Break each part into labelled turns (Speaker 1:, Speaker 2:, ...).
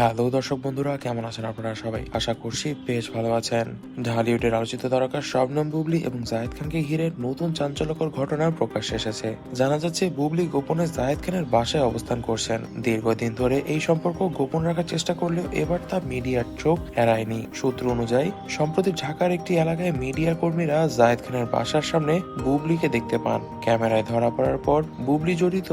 Speaker 1: Hello দর্শক বন্ধুরা, কেমন আছেন আপনারা সবাই? আশা করছি বেশ ভালো আছেন। ঢালিউডের আলোচিত তারকা শবনম বুবলি এবং জায়েদ খানকে ঘিরে নতুন চাঞ্চল্যকর ঘটনার প্রকাশ এসেছে। জানা যাচ্ছে, বুবলি গোপনে জায়েদ খানের বাসায় অবস্থান করছেন। দীর্ঘদিন ধরে এই সম্পর্ক গোপন রাখার চেষ্টা করলেও এবার তা মিডিয়ার চোখ এড়ায়নি। সূত্র অনুযায়ী, সম্প্রতি ঢাকার একটি এলাকায় মিডিয়া কর্মীরা জায়েদ খানের বাসার সামনে বুবলিকে দেখতে পান। ক্যামেরায় ধরা পড়ার পর বুবলি জড়িত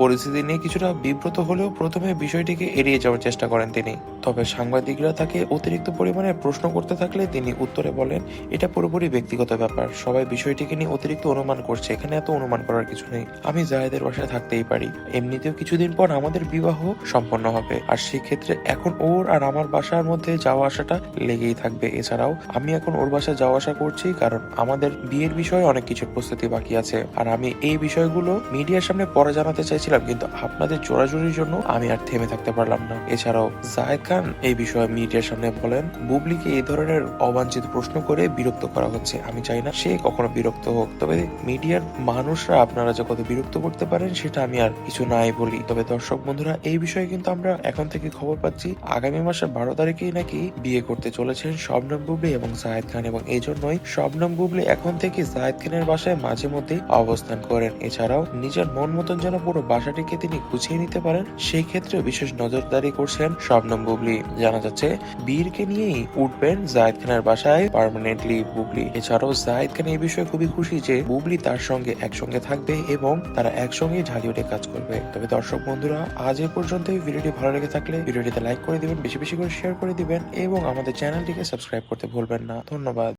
Speaker 1: পরিস্থিতি নিয়ে কিছুটা বিব্রত হলেও প্রথমে বিষয়টিকে এড়িয়ে যাওয়ার চেষ্টা করেন তিনি। তবে সাংবাদিকরা তাকে অতিরিক্ত পরিমাণে প্রশ্ন করতে থাকলে তিনি উত্তরে বলেন, এটা পুরোপুরি ব্যক্তিগত ব্যাপার। সবাই বিষয়টিকে নিয়ে অতিরিক্ত অনুমান করছে। এখানে এত অনুমান করার কিছু নেই। আমি জায়েদের বাসায় থাকতেই পারি। এমনিতেও কিছুদিন পর আমাদের বিবাহ সম্পন্ন হবে। আর সেক্ষেত্রে এখন ওর আর আমার বাসার মধ্যে যাওয়া আসাটা লেগেই থাকবে। এছাড়াও, আমি এখন ওর বাসায় যাওয়া আসা করছি কারণ আমাদের বিয়ের বিষয়ে অনেক কিছুর প্রস্তুতি বাকি আছে। আর আমি এই বিষয়গুলো মিডিয়ার সামনে পরে জানাতে চাইছিলাম কিন্তু আপনাদের জোরাজুরির জন্য আমি আর থেমে থাকতে পারলাম না। এছাড়াও জায়েদ খান এই বিষয়ে মিডিয়ার সামনে বলেন, বুবলিকে এই ধরনের অবাঞ্ছিত প্রশ্ন করে বিরক্ত করা হচ্ছে। আমি চাই না সে কখনো বিরক্ত হোক। তবে মিডিয়ার মানুষরা আপনারা যে কত বিরক্ত করতে পারেন, সেটা আমি আর কিছু নাই বলি। তবে দর্শক বন্ধুরা, এই বিষয়ে কিন্তু আমরা এখন থেকে খবর পাচ্ছি, আগামী মাসের বারো তারিখেই নাকি বিয়ে করতে চলেছেন শবনম বুবলি এবং জায়েদ খান এবং এই জন্যই শবনম বুবলি এখন থেকে জায়েদ খানের বাসায় মাঝে মধ্যে অবস্থান করেন। এছাড়াও নিজের মন মতন যেন পুরো বাসাটিকে তিনি গুছিয়ে নিতে পারেন, সেই ক্ষেত্রে বিশেষ নজরদারি করছেন শবনম বুবলি। জানা যাচ্ছে, বীরকে নিয়েই উঠবেন জায়েদ খানের বাসায় পার্মানেন্টলি বুবলি। এছাড়াও জায়েদ খান এই বিষয়ে খুবই খুশি যে বুবলি তার সঙ্গে একসঙ্গে থাকবে এবং তারা একসঙ্গে ঢালিউডে কাজ করবে। তবে দর্শক বন্ধুরা, আজ এ পর্যন্ত ভিডিওটি ভালো লেগে থাকলে ভিডিওটিতে লাইক করে দিবেন, বেশি বেশি করে শেয়ার করে দিবেন এবং আমাদের চ্যানেলটিকে সাবস্ক্রাইব করতে ভুলবেন না। ধন্যবাদ।